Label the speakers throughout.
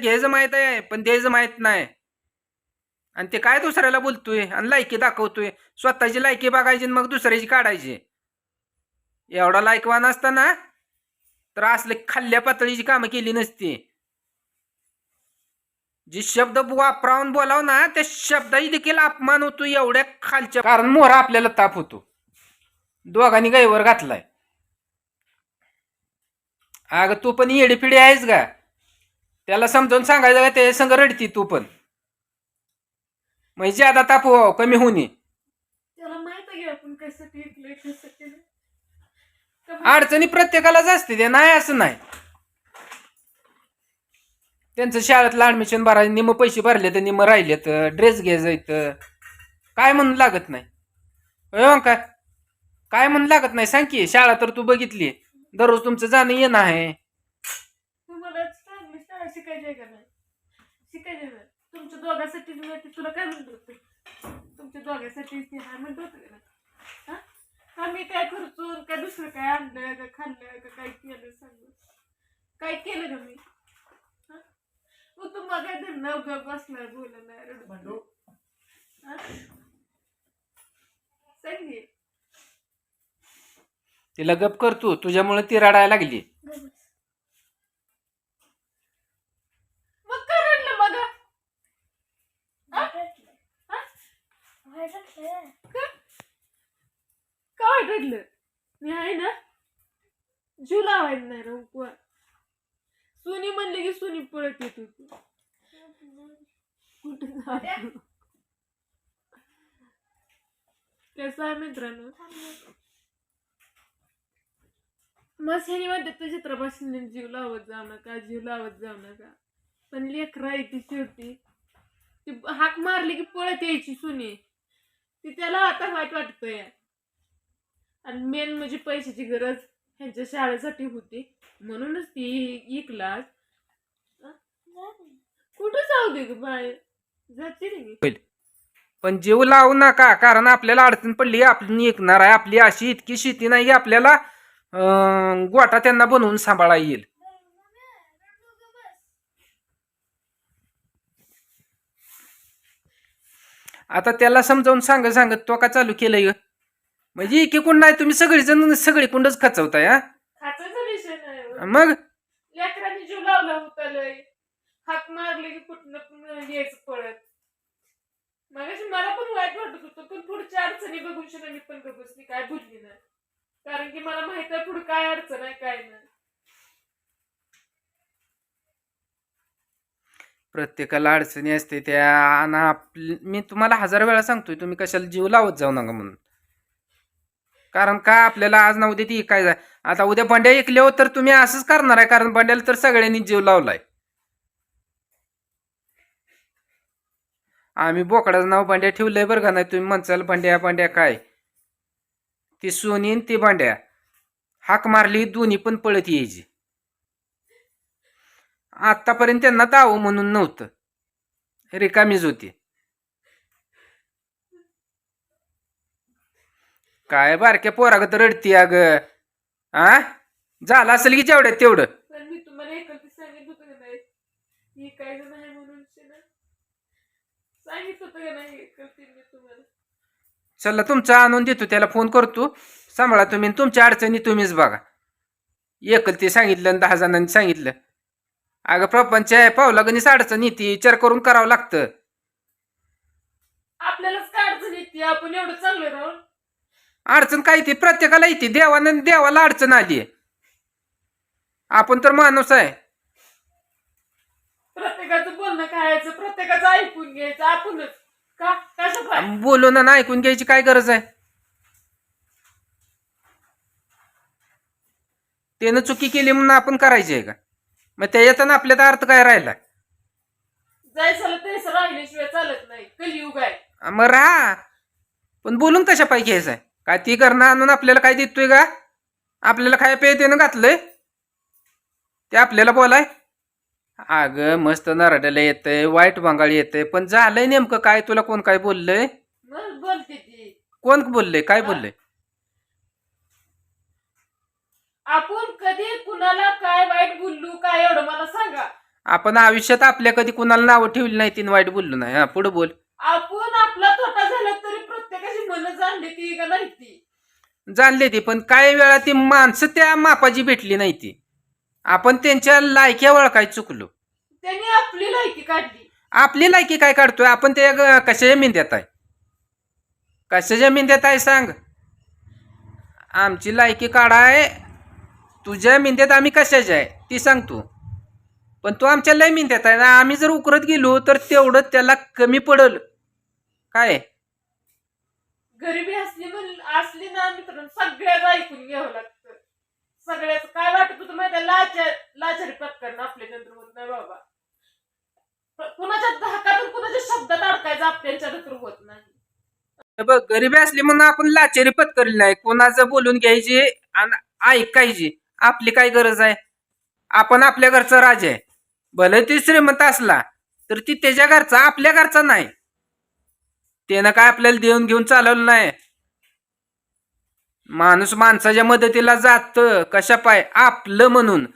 Speaker 1: घ्यायचं माहीत आहे पण द्यायचं माहीत नाही. आणि ते काय दुसऱ्याला बोलतोय? आणि लायकी दाखवतोय. स्वतःची लायकी बघायची मग दुसऱ्याची काढायची. एवढा लायकवान असताना तर असले खाल्ल्या पातळीची कामं केली नसती. जी शब्द वापरावून बोलाव ना त्या शब्दाही देखील अपमान होतो एवढ्या खालच्या कारण मोहरा आपल्याला ताप होतो. दोघांनी गाईवर घातलाय. अगं तू पण येडी आहेस का? त्याला समजावून सांगायचं का ते संग रडती तू पण. म्हणजे आता ताप हो कमी होणे
Speaker 2: त्याला माहीत आहे की आपण कसं टिकलोय कसं केलं तर
Speaker 1: अडचणी प्रत्येकालाच असते ते नाही असं नाही. त्यांचं शाळेतलं ऍडमिशन भरायला निम पैसे भरले तर निम राहिले तर ड्रेस घ्यायचं काय म्हणून लागत नाही. होय का काय म्हणून लागत नाही सांग की शाळा तर तू बघितली. दररोज तुमचं जाणं येणं आहे.
Speaker 2: शाळा शिकायची आहे का नाही? शिकायची आहे ना तुमच्या दोघांसाठी मी ते तुला काय म्हणत होते? तुमच्या दोघांसाठी ते हा म्हणत होते का हा? मी काय खर्चून काय दुसरं काय आणलं? का खाल्लं? का काय केलं सांग? काय केलं का मी? हा? मग तू मग काय धरणं ग बसला बोला नाही रडू हा? सांग.
Speaker 1: तिला गप कर तू. तुझ्यामुळे ती रडायला लागली
Speaker 2: मग काय रडलं मग हा? हा? का? काय रडलं मी आहे ना जीव लावायचं नाही रे उपवास सुनी म्हणले की सुनी पळत येत होती कुठे कसं आहे मित्रांनो? मग ह्यानी तू चित्रापासून जीव लावत जाऊ नका जीव लावत जाऊ नका. पण लेकरा आहे ती शेवटी. ती हाक मारली की पळत यायची सुनी. ती त्याला आता वाईट वाटतंय. आणि मेन म्हणजे पैशाची गरज ह्यांच्या शाळेसाठी होती. म्हणूनच ती इकलाच कुठं जाऊ दे ग बाय जाते
Speaker 1: पण जीव लावू नका कारण आपल्याला अडचण पडली आपण ऐकणार आहे. आपली अशी इतकी शेती नाही आपल्याला गोटा त्यांना बनवून सांभाळा येईल. आता त्याला समजावून सांग सांगत तो का चालू केलंय ग? म्हणजे एकीकडून नाही तुम्ही सगळेजण सगळीकडूनच खचवताय हा?
Speaker 2: खाचाचा विषय नाही हो.
Speaker 1: मग?
Speaker 2: लेकरांनी जीव लावला होता लय. मारले की कुठनं पण यायचं पळत. मगाशी मला पण वाईट वाटत होतं पण पुढच्या अडचणी बघून मी पण काय बोलली नाही. कारण की मला माहीत आहे पुढे काय अडचण आहे काय नाही.
Speaker 1: प्रत्येकाला अडचणी असते त्या आणि आप मी तुम्हाला हजार वेळा सांगतोय तुम्ही कशाला जीव लावत जाऊ नका म्हणून. कारण का आपल्याला आज ना उद्या ती काय आता उद्या बंड्या ऐकल्यावर हो तर तुम्ही असंच करणार आहे कारण बंड्याला तर सगळ्यांनी जीव लावलाय. आम्ही बोकडाचं नाव बंड्या ठेवलंय बरं का नाही तुम्ही म्हणचाल बंड्या बंड्या काय? ती सोनी ती बंड्या. हाक मारली दोन्ही पण पळत यायची. आतापर्यंत त्यांना दाव म्हणून नव्हतं. रिकामीच होती काय बारक्या पोरागत रडती अग. आ? झालं असेल की जेवढ्यात तेवढं.
Speaker 2: ही
Speaker 1: चला तुमचा आणून देतो त्याला फोन करतो. सांभाळा तुम्ही तुमच्या अडचणी तुम्हीच बघा. एकल ते सांगितलं आणि दहा जणांनी सांगितलं. अगं प्रपंच आहे पावला गणीच अडचण येते विचार करून करावं लागतं.
Speaker 2: आपल्यालाच काय अडचण येते? आपण एवढं चांगलं राहून
Speaker 1: अडचण काय ती? प्रत्येकाला येते. देवानं देवाला अडचण आली. आपण तर माणूस आहे.
Speaker 2: प्रत्येकाचं बोलणं खायचं प्रत्येकाचं ऐकून घ्यायचं. आपणच. का? कसं
Speaker 1: बोलून आणि ऐकून घ्यायची काय गरज आहे? त्यानं चुकी केली म्हणून आपण करायची आहे का? मग त्याच्यात आपल्यात अर्थ काय राहिला?
Speaker 2: जायचं तेच राहिल्याशिवाय चालत नाही. कलियुग आहे.
Speaker 1: मग राहा. पण बोलून कशा पाहिजे घ्यायचं आहे काय ती करणं आणून आपल्याला काय देतोय का? आपल्याला काय पे त्यानं घातलंय? ते आपल्याला बोलाय. अगं मस्त नरड्याला येतंय वाईट बंगाळी येतंय पण झालंय नेमकं काय? तुला कोण काय बोललंय?
Speaker 2: मग बोलते ती.
Speaker 1: कोण बोललंय? काय बोललंय?
Speaker 2: आपण कधी कुणाला काय वाईट बोललो काय एवढं मला सांगा.
Speaker 1: आपण आयुष्यात आपल्या कधी कुणाला नावं ठेवली नाही तीन वाईट बोललो नाही. हा पुढे बोल.
Speaker 2: आपण आपला तोटा झाला तरी प्रत्येकाची मन जाणली ती का नाही ती?
Speaker 1: जाणले ती पण काही वेळा ती माणसं त्या मापाची भेटली नाही ती. आपण त्यांच्या लायक्या ओळखाय चुकलो.
Speaker 2: त्यांनी आपली लायकी काढली.
Speaker 1: आपली लायकी काय काढतोय? आपण ते ग- कशाच्या मिंद्यात आहे? कशाच्या मिंद्यात आहे सांग. आमची लायकी काढाय तुझ्या मिंद्यात आम्ही कशाच्या आहे? ती सांग तू. पण तू आमच्या लय मिंद्यात आहे ना आम्ही जर उकरत गेलो तर तेवढं त्याला कमी पडल. काय?
Speaker 2: गरिबी असली म्हण असली ना मित्रांनो सगळ्याच ऐकून घ्यावं लागतं. सगळ्याच काय वाटत होतं माहिती आहे? लाचार लाचारी पत्करणं आपल्या नंतर होत नाही बाबा. प- कुणाच्या धाकातून कुणाच्या शब्दात अडकायचं आपल्याच्या नंतर होत नाही.
Speaker 1: हे बघ गरिबी असली म्हणून आपण लाचेरी पत्करली नाही. कोणाचं बोलून घ्यायची आणि ऐकायची. आपली काय गरज आहे? आपण आपल्या घरचा राजा आहे. भले ती श्रीमंत असला तर ती त्याच्या घरचा आपल्या घरचा नाही. त्यानं काय आपल्याला देऊन घेऊन चालवलं नाही? माणूस माणसाच्या मदतीला जात कशा पाय? आपलं म्हणून.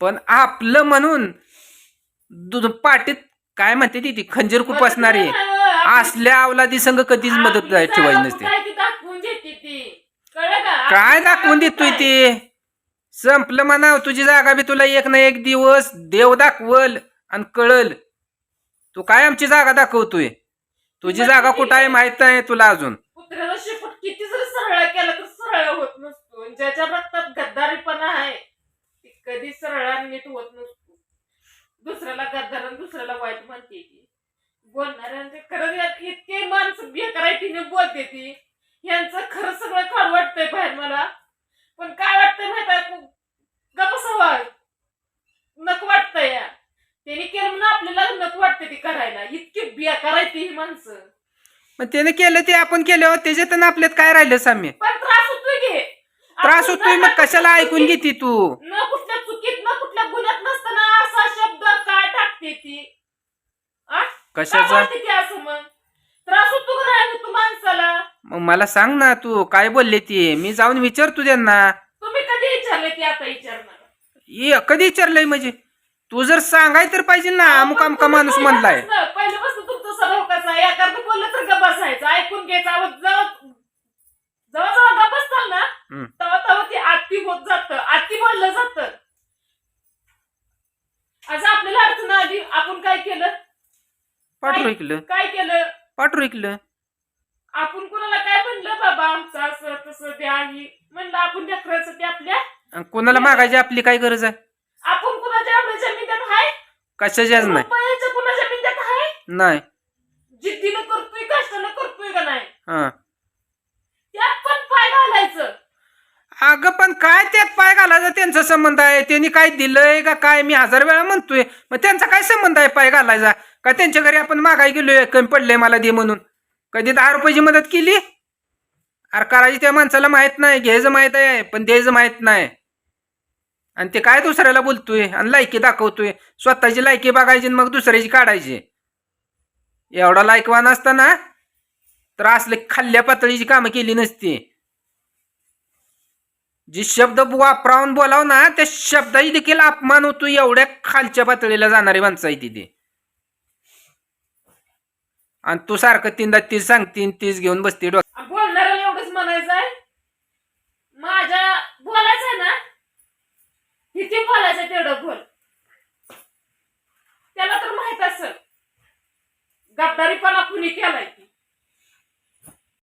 Speaker 1: पण आपलं म्हणून दूध पाटीत काय म्हणते ती ती? खंजीर खूप असणारी असल्या अवलादी संघ कधीच मदत ठेवायची नसते.
Speaker 2: काय दाखवून
Speaker 1: देतोय? ते? संपलं म्हणाव तुझी जागा बी तुला एक ना एक दिवस देव दाखवल आणि कळल. तू काय आमची जागा दाखवतोय? तुझी जागा कुठं आहे माहीत नाही तुला अजून.
Speaker 2: कुत्र्याला शेपूट किती जरी सरळ केला तर सरळ होत नसतो. आणि ज्याच्या रक्तात गद्दारीपणा आहे ती कधी सरळ आणि नीट होत नसतो. दुसऱ्याला गद्दार आणि दुसऱ्याला वाईट म्हणते ती. बोलणाऱ्यांचे खरंच यात इतके माणसं बेकरायतीने बोलते ती. यांचं खरं सगळं काढ वाटतंय बाहेर मला. पण काय वाटतंय माहीत गपसवाय नको वाटतंय या. त्यांनी केलं म्हणून आपल्याला नको वाटतं ती करायला. इतकी आहे ती ही माणसं.
Speaker 1: मग त्याने केलं ते आपण केलं त्याच्यात आपल्यात काय राहिलं साम्य?
Speaker 2: पण त्रास होतोय की.
Speaker 1: त्रास होतोय मग कशाला ऐकून घेते तू?
Speaker 2: न कुठल्या चुकीत न कुठल्या गुन्ह्यात नसताना असा शब्द काय टाकते ती? आ?
Speaker 1: कशाचा?
Speaker 2: बोलते ती असं मग? त्रास होतो का नाही माणसाला?
Speaker 1: मग मला सांग ना तू काय बोलले ती? मी जाऊन विचारतो त्यांना.
Speaker 2: तुम्ही कधी विचारले ती आता विचारणार?
Speaker 1: ये कधी विचारलंय म्हणजे? तू जर सांगाय तर पाहिजे ना अमुक अमुका माणूस म्हणलाय.
Speaker 2: पहिल्यापासून तुमचं स्वभाव कसा आहे? एखादं बोललं तर गप बसायचं ऐकून घ्यायचं. अहो, जवळ जवळ जवळ गप बसताल ना
Speaker 1: हम्म.
Speaker 2: तेव्हा तेव्हा ते आत्ती होत जात आत्ती बोललं जात. आज आपल्याला अडचण आली आपण काय केलं?
Speaker 1: पाठरू ऐकलं
Speaker 2: काय केलं?
Speaker 1: पाठरू ऐकलं
Speaker 2: आपण कोणाला काय म्हणलं बाबा? आमचं असं तसं द्या ही म्हणलं आपण लेकराचं ते आपल्या
Speaker 1: आणि कोणाला मागायची आपली काय गरज आहे?
Speaker 2: आपण कुणाच्या एवढ्या जमिन्यात आहे?
Speaker 1: कशाच्याच नाही.
Speaker 2: कुणाच्या आहे?
Speaker 1: नाही.
Speaker 2: जिद्दीनं करतोय कष्टानं करतोय का नाही?
Speaker 1: हा.
Speaker 2: त्यात पण पाय घालायचं.
Speaker 1: अगं पण काय त्यात पाय घालायचा? त्यांचा संबंध आहे. त्यांनी काय दिलंय का काय? मी हजार वेळा म्हणतोय. मग त्यांचा काय संबंध आहे पाय घालायचा? का त्यांच्या घरी आपण मागाय गेलोय? कमी पडलंय मला दे म्हणून. कधी दहा रुपयाची मदत केली? अरे करायची त्या माणसाला माहीत नाही घ्यायचं माहीत आहे पण द्यायचं माहीत नाही. आणि ते काय दुसऱ्याला बोलतोय? आणि लायकी दाखवतोय. स्वतःची लायकी बघायची आणि मग दुसऱ्याची काढायची. एवढा लायकवान असताना तर असले खाल्ल्या पातळीची कामं केली नसती. जे शब्द वापरावून बोलाव ना त्या शब्दाची देखील अपमान होतो एवढ्या खालच्या पातळीला जाणारी माणसं आहे तिथे आणि तू सारखं तीनदा तीस सांगतीन तीस घेऊन बसते डोक्यात.
Speaker 2: बोलणार एवढंच म्हणायचं आहे? माझ्या बोलायचं आहे ना किती बोलायचं आहे तेवढं बोल. त्याला तर माहीत असेल. गद्दारीपणा कुणी केलाय?